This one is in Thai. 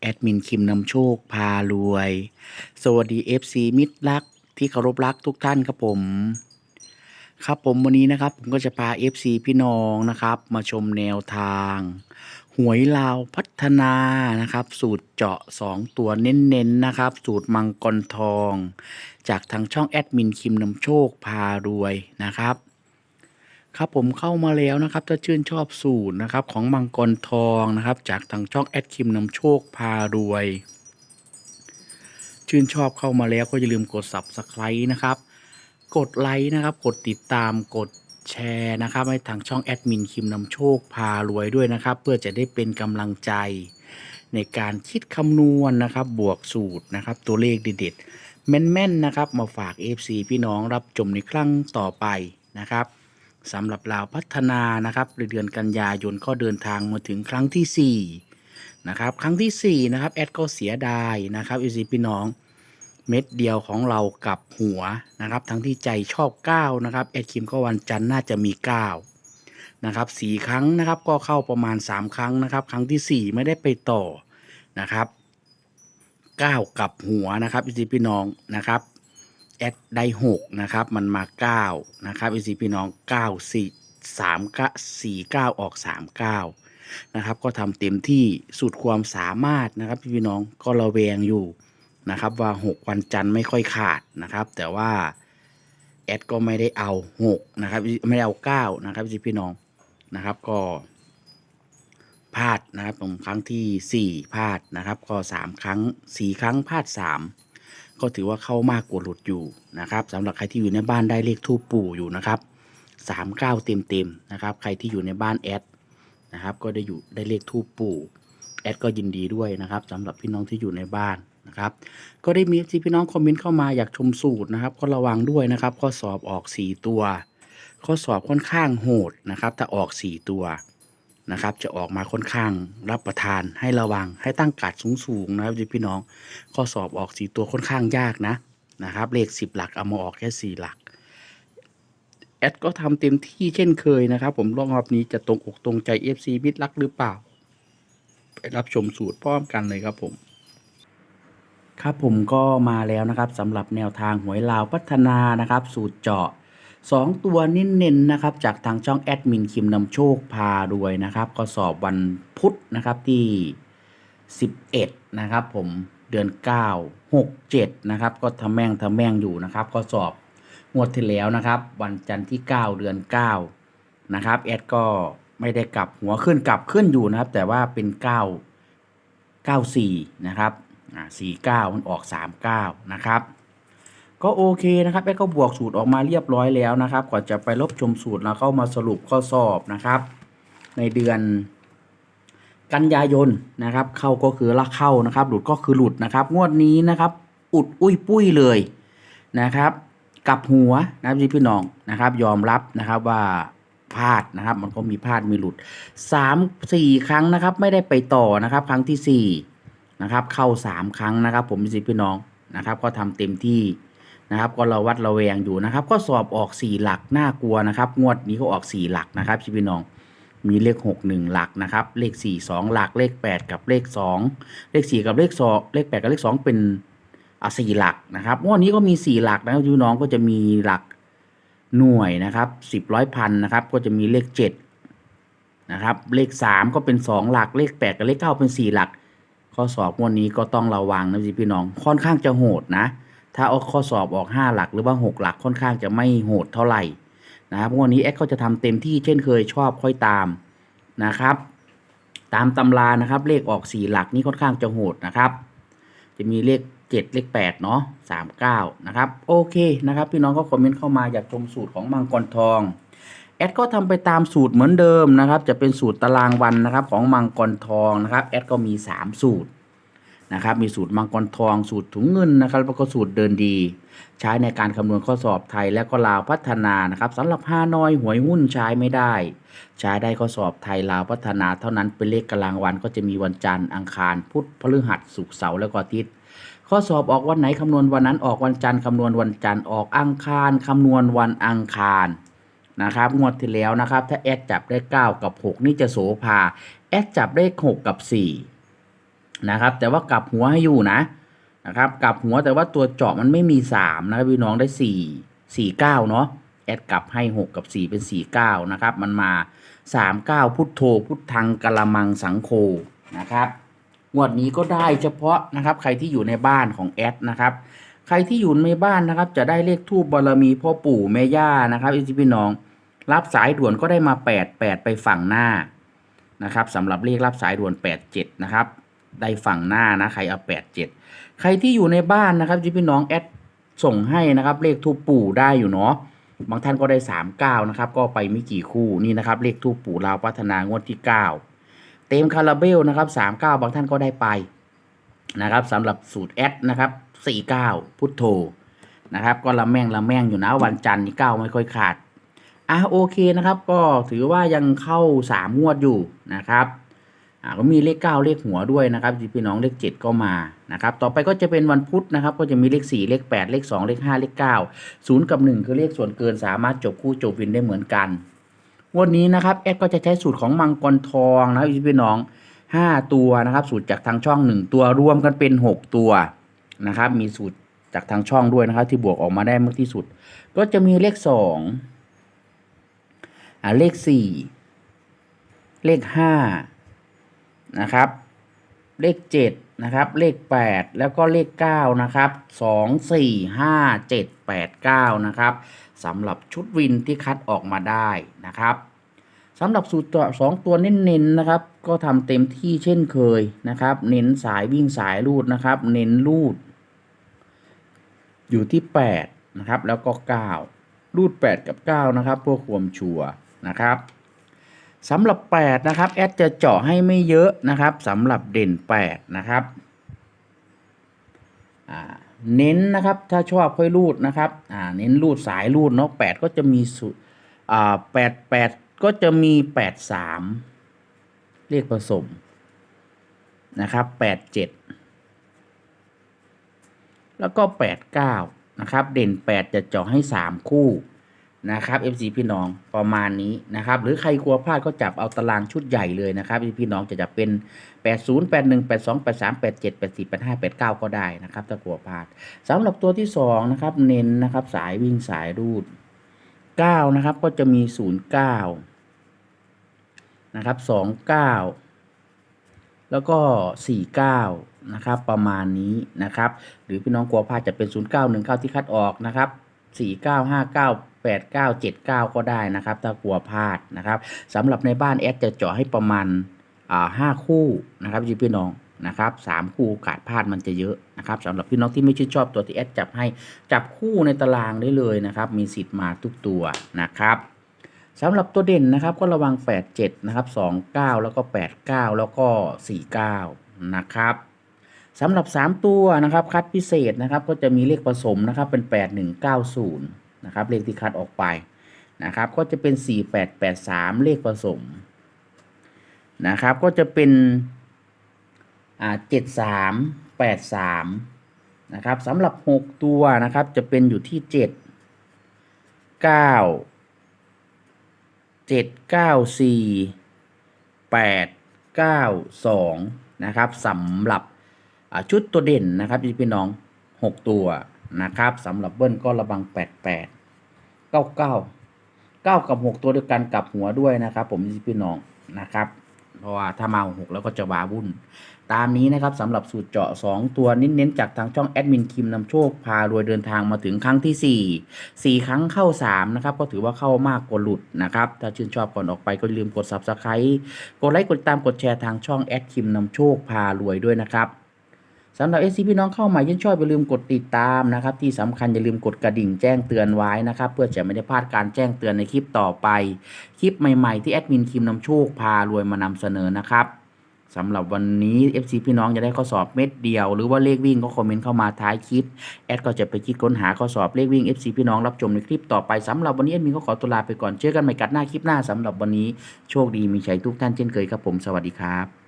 แอดมินคิมนำโชคพารวย สวัสดี FC มิตรรักที่เคารพรักทุกท่านครับผม ครับผมวันนี้นะครับ ผมก็จะพา FC พี่น้องนะครับ มาชมแนวทาง หวยลาวพัฒนานะครับ สูตรเจาะ 2 ตัวเน้นๆนะครับ สูตรมังกรทอง จากทางช่องแอดมินคิมนำโชคพารวยนะครับ ครับผมเข้ามาแล้วนะครับถ้าชื่นชอบสูตรนะครับของมังกรทองนะครับ จากทางช่องแอดคิมนำโชคพารวย ชื่นชอบเข้ามาแล้วก็อย่าลืมกด subscribe นะครับ กดไลค์นะครับ กดติดตามกดแชร์นะครับให้ทางช่องแอดมินคิมนำโชคพารวยด้วยนะครับ เพื่อจะได้เป็นกำลังใจ ในการคิดคำนวณนะครับ บวกสูตรนะครับ ตัวเลขเด็ดๆแม่นๆนะครับ มาฝาก FC พี่น้องรับชมในครั้งต่อไปนะครับ สำหรับลาวพัฒนานะครับในเดือนกันยายนก็เดินทางมาถึงครั้งที่4นะครับครั้งทีสี่4นะครับแอดก็เสียดายนะครับอีซีพี่น้องเม็ดเดียวของเรากับหัวนะครับทั้งที่ใจชอบ 9 นะครับแอดคิมก็วันจันทร์น่าจะมี 9 นะครับสี่ครั้งนะครับก็เข้าประมาณ 3 ครั้งนะครับ ครั้งที่ 4 ไม่ได้ไปต่อนะครับ 9 กับหัวนะครับอีซีพี่น้องนะครับ แอดได้หกนะครับ มันมาเก้านะครับอีซีพี่น้องเก้าสี่สามกสี่เก้าออกสามเก้านะครับ ก็ทำเต็มที่สุดความสามารถนะครับพี่น้องก็ระแวงอยู่นะครับว่าหกวันจันทร์ไม่ค่อยขาดนะครับ แต่ว่าแอดก็ไม่ได้เอาหกนะครับไม่ได้เอาเก้านะครับพี่น้องนะครับก็พลาดนะครับตรงครั้งที่สี่พลาดนะครับ ก็สามครั้งสี่ครั้งพลาดสาม ก็ถือว่าเข้ามากกว่าหลุดอยู่นะครับสำหรับใครที่อยู่ในบ้านได้เลขทูปปู่อยู่นะครับสามเก้าเต็มเต็มนะครับ ใครที่อยู่ในบ้านแอดนะครับ ก็ได้อยู่ได้เลขทูปปู่แอดก็ยินดีด้วยนะครับสำหรับพี่น้องที่อยู่ในบ้านนะครับ ก็ได้มีที่พี่น้องคอมเมนต์เข้ามาอยากชมสูตรนะครับ ก็ระวังด้วยนะครับ ข้อสอบออกสี่ตัว ข้อสอบค่อนข้างโหดนะครับถ้าออกสี่ตัว นะครับ จะออกมาค่อนข้างรับประทานให้ระวังให้ตั้งการ์ดสูงๆนะครับพี่น้องข้อสอบออกสีตัวค่อนข้างยากนะนะครับ เลขสิบหลักเอามาออกแค่สี่หลักแอดก็ทำเต็มที่เช่นเคยนะครับ ผมรอบนี้จะตรงอกตรงใจ FC มิดลักหรือเปล่า ไปรับชมสูตรพร้อมกันเลยครับผม ครับผมก็มาแล้วนะครับสำหรับแนวทางหวยลาวพัฒนานะครับ สูตรเจาะ 2 ตัวเน้นๆนะครับ จากทางช่องแอดมินคิมนำโชคพาด้วยนะครับ ก็สอบวันพุธนะครับที่ 11 นะครับ ผมเดือน 9 6 7 นะครับ ก็ทำแม่งทำแม่งอยู่นะครับ ก็สอบงวดที่แล้วนะครับ วันจันทร์ที่ 9 เดือน 9 นะครับแอดก็ไม่ได้กลับหัวขึ้นกลับขึ้นอยู่นะครับ แต่ว่าเป็น 9 94 นะครับอ่า49 มันออก 39 นะครับ ก็โอเคนะครับแอดก็บวกสูตรออกมาเรียบร้อยแล้วนะครับ ก่อนจะไปลบชมสูตรแล้วก็มาสรุปข้อสอบนะครับ ในเดือนกันยายนนะครับ เข้าก็คือละเข้านะครับ หลุดก็คือหลุดนะครับ งวดนี้นะครับ อุดอุ้ยปุ้ยเลยนะครับกับหัวนะครับพี่น้องนะครับ ยอมรับนะครับว่าพลาดนะครับ มันก็มีพลาดมีหลุดสามสี่ครั้งนะครับ ไม่ได้ไปต่อนะครับ ครั้งที่สี่นะครับ เข้าสามครั้งนะครับ ผมพี่น้องนะครับ ก็ทำเต็มที่ นะครับก็เระวัดระแวงอยู่นะครับ ก็สอบออกสี่หลักน่ากลัวนะครับ งวดนี้ก็ออกสี่หลักนะครับพี่น้องมีเลขหกหนึ่งหลักนะครับ เลขสี่สองหลักเลขแปดกับเลขสองเลขสี่กับเลขสองเลขแปดกับเลขสองเป็นอะสี่หลักนะครับงวดนี้ก็มีสี่หลักนะครับพี่น้องก็จะมีหลักหน่วยนะครับสิบร้อยพันนะครับ ก็จะมีเลขเจ็ดนะครับ เลขสามก็เป็นสองหลักเลขแปดกับเลขเก้าเป็นสี่หลัก ข้อสอบงวดนี้ก็ต้องระวังนะพี่น้องค่อนข้างจะโหดนะ ถ้าเอาข้อสอบออกห้าหลักหรือว่าหกหลักค่อนข้างจะไม่โหดเท่าไหร่นะครับวันนี้แอดก็จะทำเต็มที่เช่นเคยชอบค่อยตามนะครับ ตามตำรานะครับ เลขออกสี่หลักนี่ค่อนข้างจะโหดนะครับ จะมีเลขเจ็ดเลขแปดเนาะสามเก้านะครับ โอเคนะครับ พี่น้องก็คอมเมนต์เข้ามาอยากชมสูตรของมังกรทองแอดก็ทำไปตามสูตรเหมือนเดิมนะครับ จะเป็นสูตรตารางวันนะครับของมังกรทองนะครับแอดก็มีสามสูตร นะครับมีสูตรมังกรทอง สูตรถุงเงินนะครับแล้วก็สูตรเดินดี ใช้ในการคำนวณข้อสอบไทยและก็ลาวพัฒนานะครับสำหรับฮานอยหวยหุ้นใช้ไม่ได้ ใช้ได้ข้อสอบไทยลาวพัฒนาเท่านั้นเป็นเลขกลางวันก็จะมีวันจันทร์อังคาร พุธพฤหัสศุกร์เสาร์แล้วก็อาทิตย์ข้อสอบออกวันไหนคำนวณวันนั้นออกวันจันทร์คำนวณวันจันทร์ออกอังคารคำนวณวันอังคารนะครับงวดที่แล้วนะครับถ้าแอดจับได้ 9 กับ 6 นี่จะโสภาแอดจับได้ 6 กับ 4 นะครับ แต่ว่ากลับหัวให้อยู่นะนะครับ กลับหัวแต่ว่าตัวเจาะมันไม่มี3นะครับพี่น้องได้4 4 9เนาะแอดกลับให้6กับ4เป็น4 9นะครับ มันมา3 9พุทโธพุทธังกะละมังสังโฆนะครับงวดนี้ก็ได้เฉพาะนะครับ ใครที่อยู่ในบ้านของแอดนะครับใครที่อยู่ในบ้านนะครับ จะได้เลขทูบบารมีพ่อปู่แม่ย่านะครับอีพี่น้อง รับสายด่วนก็ได้มา 8 8 ไปฝั่งหน้านะครับสำหรับเลขรับสายด่วน 87 นะครับ ได้ฝั่งหน้านะใครเอา87ใครที่อยู่ในบ้านนะครับที่พี่น้องแอดส่งให้นะครับ เลขทูปปู่ได้อยู่เนาะบางท่านก็ได้39นะครับ ก็ไปไม่กี่คู่นี่นะครับ เลขทูปปู่ลาวพัฒนางวดที่9เต็มคาราเบลนะครับ39บางท่านก็ได้ไปนะครับสำหรับสูตรแอดนะครับ49พุทโธนะครับ ก็ละแม่งละแม่งอยู่นะวันจันทร์นี่เก้าไม่ค่อยขาดอะโอเคนะครับ ก็ถือว่ายังเข้าสามงวดอยู่นะครับ อ่าก็มีเลขเก้าเลขหัวด้วยนะครับพี่น้องเลขเจ็ดก็มานะครับต่อไปก็จะเป็นวันพุธนะครับ ก็จะมีเลขสี่เลขแปดเลขสองเลขห้าเลขเก้าศูนย์กับหนึ่งคือเลขส่วนเกินสามารถจบคู่จบวินได้เหมือนกันวันนี้นะครับแอดก็จะใช้สูตรของมังกรทองนะครับพี่น้องห้าตัวนะครับ สูตรจากทางช่องหนึ่งตัวรวมกันเป็นหกตัวนะครับ มีสูตรจากทางช่องด้วยนะครับ ที่บวกออกมาได้มากที่สุด ก็จะมีเลขสองอ่าเลขสี่เลขห้า นะครับ เลขเจ็ดนะครับ เลขแปดแล้วก็เลขเก้านะครับสองสี่ห้าเจ็ดแปดเก้านะครับสำหรับชุดวินที่คัดออกมาได้นะครับสำหรับสูตรตัวสองตัวเน้นๆนะครับ ก็ทำเต็มที่เช่นเคยนะครับ เน้นสายวิ่งสายรูดนะครับ เน้นรูด อยู่ที่แปดนะครับ แล้วก็เก้ารูด 8 กับ 9 นะครับเพื่อความชัวนะครับ สำหรับ 8 นะครับแอดจะเจาะให้ไม่เยอะนะครับสำหรับเด่น 8 นะครับเน้นนะครับถ้าชอบค่อยรูดนะครับเน้นรูดสายรูดเนาะ8ก็จะมีสุอ่า8 8ก็จะมี8 3เลขผสมนะครับ8 7แล้วก็8 9นะครับ เด่น8จะเจาะให้3คู่ นะครับ FC พี่น้องประมาณนี้นะครับ หรือใครกลัวพลาดก็จับเอาตารางชุดใหญ่เลยนะครับ FC พี่น้องจะจับเป็น 80 81 82 83 87 84 85 89 ก็ได้นะครับ ถ้ากลัวพลาดสำหรับตัวที่ 2 นะครับ เน้นนะครับ สายวิ่งสายรูด 9 นะครับ ก็จะมี 09 นะครับ 29 แล้วก็ 49 นะครับ ประมาณนี้นะครับ หรือพี่น้องกลัวพลาดจะเป็น 0919 ที่คัดออกนะครับ 49 59 89 79ก็ได้นะครับ ถ้ากลัวพลาดนะครับสำหรับในบ้านแอดจะเจาะให้ประมาณห้าคู่นะครับพี่น้องนะครับสามคู่โอกาสพลาดมันจะเยอะนะครับสำหรับพี่น้องที่ไม่ชื่นชอบตัวที่แอดจับให้จับคู่ในตารางได้เลยนะครับ มีสิทธิ์มาทุกตัวนะครับสำหรับตัวเด่นนะครับก็ระวัง 87 นะครับ 29 แล้วก็ 89 แล้วก็ 49 นะครับ สำหรับ 3 ตัวนะครับคัดพิเศษนะครับก็จะมีเลขผสมนะครับเป็น 8190นะครับเลขที่คัดออกไปนะครับก็จะเป็น 4883 เลขผสมนะครับก็จะเป็นอ่า7383นะครับสำหรับ 6 ตัวนะครับจะเป็นอยู่ที่ 7 9 7 9 4 8 9 2นะครับสำหรับ ชุดตัวเด่นนะครับพี่น้อง 6 ตัวนะครับสำหรับเบิ้ลก็ระวัง 88 99 9 กับ 6 ตัวเดียวกันกับหัวด้วยนะครับ ผมพี่น้องนะครับ เพราะว่าถ้ามาหกแล้วก็จะวาวุ่น ตามนี้นะครับสำหรับสูตรเจาะ 2 ตัวเน้นๆจากทางช่องแอดมินคิมนำโชคพารวยเดินทางมาถึงครั้งที่ 4 4 ครั้งเข้า 3 นะครับ ก็ถือว่าเข้ามากกว่าหลุดนะครับ ถ้าชื่นชอบก่อนออกไปก็อย่าลืมกด Subscribe กดไลค์กดติดตามกดแชร์ทางช่องแอดคิมนำโชคพารวยด้วยนะครับ สำหรับ SC พี่น้องเข้าใหมายื่นชอบอย่าลืมกดติดตามนะครับ ที่สำคัญอย่าลืมกดกระดิ่งแจ้งเตือนไว้นะครับ เพื่อจะไม่ได้พลาดการแจ้งเตือนในคลิปต่อไป คลิปใหม่ๆที่แอดมินคิมนำโชคพารวยมานำเสนอนะครับสำหรับวันนี้ FC พี่น้องจะได้ข้อสอบเม็ดเดียว หรือว่าเลขวิ่งก็คอมเมนต์เข้ามาท้ายคลิป แอดก็จะไปคิดค้นหาข้อสอบเลขวิ่ง FC พี่น้องรับชมในคลิปต่อไปสำหรับวันนี้แอดมินก็ขอตัวลาไปก่อนเจอกันใหม่กัดหน้าคลิปหน้าสำหรับวันนี้โชคดีมีชัยทุกท่านเช่นเคยครับผมสวัสดีครับ